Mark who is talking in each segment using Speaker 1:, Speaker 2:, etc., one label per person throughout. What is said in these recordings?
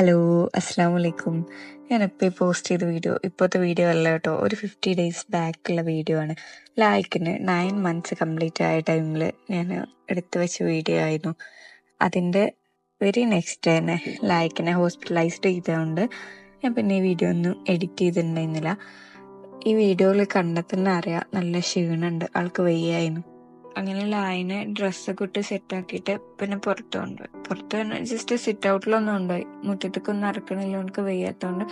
Speaker 1: Hello അസ്സാം വലൈക്കും ഞാൻ ഈ പോസ്റ്റ് ചെയ്ത വീഡിയോ ഇപ്പോഴത്തെ വീഡിയോ അല്ല കേട്ടോ. ഒരു ഫിഫ്റ്റി ഡേയ്സ് ബാക്കുള്ള വീഡിയോ ആണ്. ലായ്ക്കിന് നയൻ മന്ത്സ് കംപ്ലീറ്റ് ആയ ടൈമിൽ ഞാൻ എടുത്തു വെച്ച വീഡിയോ ആയിരുന്നു. അതിന്റെ വെരി നെക്സ്റ്റ് ഡേ തന്നെ ലായ്ക്കിനെ ഹോസ്പിറ്റലൈസ്ഡ് ചെയ്തതുകൊണ്ട് ഞാൻ പിന്നെ ഈ വീഡിയോ ഒന്നും എഡിറ്റ് ചെയ്തിട്ടുണ്ടായിരുന്നില്ല. ഈ വീഡിയോയിൽ കണ്ടെത്തന്നെ തന്നെ അറിയാം നല്ല ക്ഷീണമുണ്ട്. ആൾക്ക് വയ്യായിരുന്നു. അങ്ങനെ ആയിനെ ഡ്രസ്സൊക്കെ ഇട്ട് സെറ്റാക്കിയിട്ട് പിന്നെ പുറത്ത് കൊണ്ടുപോയി പുറത്ത് ജസ്റ്റ് സിറ്റ് ഔട്ടിലൊന്നും കൊണ്ടുപോയി മുറ്റത്തേക്കൊന്നും ഇറക്കണില്ല എനിക്ക് വയ്യാത്തതുകൊണ്ട്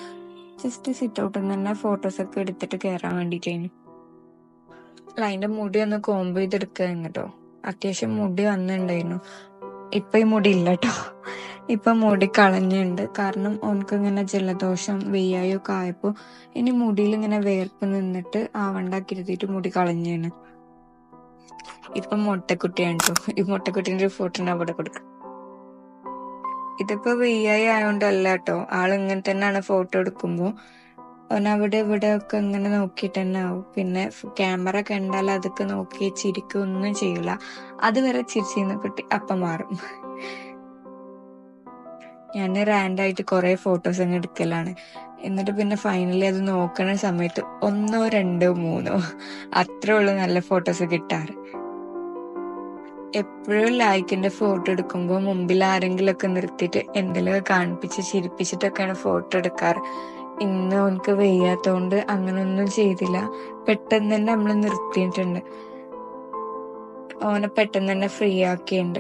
Speaker 1: ജസ്റ്റ് സിറ്റ് ഔട്ടിൽ നിന്ന് തന്നെ ഫോട്ടോസൊക്കെ എടുത്തിട്ട് കയറാൻ വേണ്ടിയിട്ടായിരുന്നു അതിന്റെ മുടി ഒന്ന് കോമ്പ് ചെയ്തെടുക്കുക കേട്ടോ. അത്യാവശ്യം മുടി വന്നിട്ടുണ്ടായിരുന്നു. ഇപ്പൊ ഈ മുടി ഇല്ല കേട്ടോ. ഇപ്പൊ മുടി കളഞ്ഞുണ്ട് കാരണം ഓനക്ക് ഇങ്ങനെ ജലദോഷം വെയ്യായോ ആയപ്പോ ഇനി മുടിയിൽ ഇങ്ങനെ വേർപ്പ് നിന്നിട്ട് ആവണ്ടാക്കി മുടി കളഞ്ഞാണ് ഇപ്പൊ മുട്ടക്കുട്ടിയാണ് കേട്ടോ ഈ മുട്ടക്കുട്ടീന്റെ ഒരു ഫോട്ടോ അവിടെ കൊടുക്കാം. ഇതിപ്പോ വി ഐ ആയോണ്ടല്ല കേട്ടോ ആൾ ഇങ്ങനെ തന്നെയാണ് ഫോട്ടോ എടുക്കുമ്പോ. അവൻ അവിടെ ഇവിടെ ഒക്കെ ഇങ്ങനെ നോക്കിയിട്ട് തന്നെ ആവും. പിന്നെ ക്യാമറ കണ്ടാൽ അതൊക്കെ നോക്കി ചിരിക്കൊന്നും ഒന്നും ചെയ്യില്ല അതുവരെ ചിരിച്ചിരുന്ന കുട്ടി അപ്പം മാറും. ഞാൻ റാൻഡായിട്ട് കുറെ ഫോട്ടോസ് അങ്ങ് എടുക്കലാണ്. എന്നിട്ട് പിന്നെ ഫൈനലി അത് നോക്കണ സമയത്ത് ഒന്നോ രണ്ടോ മൂന്നോ അത്രേ ഉള്ളൂ നല്ല ഫോട്ടോസ് കിട്ടാറ്. എപ്പോഴും ലൈക്കിന്റെ ഫോട്ടോ എടുക്കുമ്പോൾ മുമ്പിൽ ആരെങ്കിലും ഒക്കെ നിർത്തിയിട്ട് എന്തെങ്കിലും കാണിപ്പിച്ച് ചിരിപ്പിച്ചിട്ടൊക്കെയാണ് ഫോട്ടോ എടുക്കാറ്. ഇന്ന് അവനക്ക് വെയ്യാത്തോണ്ട് അങ്ങനൊന്നും ചെയ്തില്ല. പെട്ടെന്ന് തന്നെ നമ്മൾ നിർത്തിയിട്ടുണ്ട്. അവനെ പെട്ടെന്ന് തന്നെ ഫ്രീ ആക്കിയിട്ടുണ്ട്.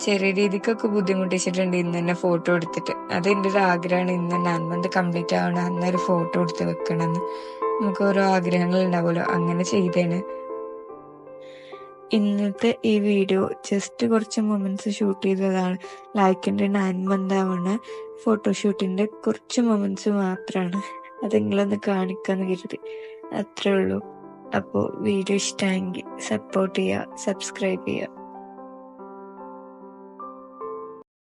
Speaker 1: ചെറിയ രീതിക്കൊക്കെ ബുദ്ധിമുട്ടിച്ചിട്ടുണ്ട് ഇന്ന് തന്നെ ഫോട്ടോ എടുത്തിട്ട്. അത് എന്റെ ഒരു ആഗ്രഹമാണ്. ഇന്ന് നയൻ മന്ത് കംപ്ലീറ്റ് ആവണം. അന്നൊരു ഫോട്ടോ എടുത്ത് വെക്കണമെന്ന്. നമുക്ക് ഓരോ ആഗ്രഹങ്ങൾ ഉണ്ടാവുമല്ലോ. അങ്ങനെ ചെയ്തേന്. ഇന്നത്തെ ഈ വീഡിയോ ജസ്റ്റ് കുറച്ച് മൊമെന്റ്സ് ഷൂട്ട് ചെയ്തതാണ്. ലൈക്കിന്റെ നയൻ മന്ത് ആവണ. ഫോട്ടോഷൂട്ടിന്റെ കുറച്ച് മൊമെന്റ്സ് മാത്രമാണ് അത് നിങ്ങളൊന്ന് കാണിക്കാന്ന് കരുതി. അത്രേ ഉള്ളൂ. അപ്പോ വീഡിയോ ഇഷ്ടമെങ്കിൽ സപ്പോർട്ട് ചെയ്യുക സബ്സ്ക്രൈബ് ചെയ്യുക